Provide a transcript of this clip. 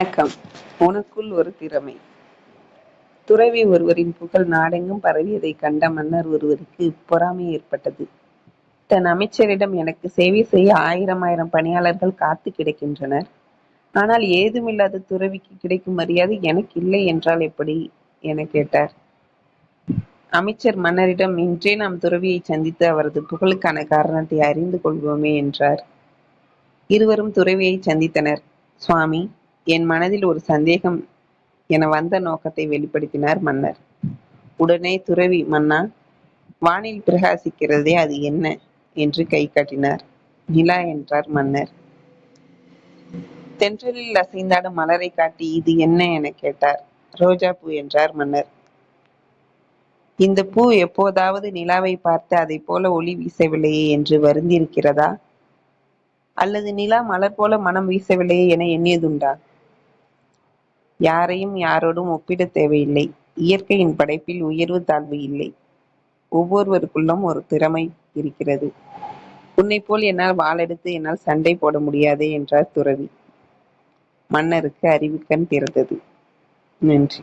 வணக்கம். உனக்குள் ஒரு திறமை. துறவி ஒருவரின் புகழ் நாடெங்கும் பரவியதை கண்ட மன்னர் ஒருவருக்கு பொறாமை ஏற்பட்டது. தன் அமைச்சரிடம் எனக்கு சேவை செய்ய ஆயிரம் ஆயிரம் பணியாளர்கள் காத்து கிடக்கின்றனர். ஆனால் ஏதுமில்லாத துறவிக்கு கிடைக்கும் மரியாதை எனக்கு இல்லை என்றால் எப்படி? என கேட்டார். அமைச்சர் மன்னரிடம் இன்றே நாம் துறவியை சந்தித்து அவரது புகழுக்கான காரணத்தை அறிந்து கொள்வோமே என்றார். இருவரும் துறவியை சந்தித்தனர். சுவாமி என் மனதில் ஒரு சந்தேகம் என வந்த நோக்கத்தை வெளிப்படுத்தினார் மன்னர். உடனே துறவி மன்னா வானில் பிரகாசிக்கிறதே அது என்ன என்று கை காட்டினார். நிலா என்றார் மன்னர். தென்றலில் அசைந்தாடும் மலரை காட்டி இது என்ன என கேட்டார். ரோஜா பூ என்றார் மன்னர். இந்த பூ எப்போதாவது நிலாவை பார்த்து அதை போல ஒளி வீசவில்லையே என்று வருந்திருக்கிறதா அல்லது நிலா மலர் போல மனம் வீசவில்லையே என எண்ணியதுண்டா? யாரையும் யாரோடும் ஒப்பிடத் தேவையில்லை. இயற்கையின் படைப்பில் உயர்வு தாழ்வு இல்லை. ஒவ்வொருவருக்குள்ளும் ஒரு திறமை இருக்கிறது. உன்னைப் போல் என்னால் வாளெடுத்து என்னால் சண்டை போட முடியாது என்றார் துறவி. மன்னருக்கு அறிவுக்கண் திறந்தது. நன்றி.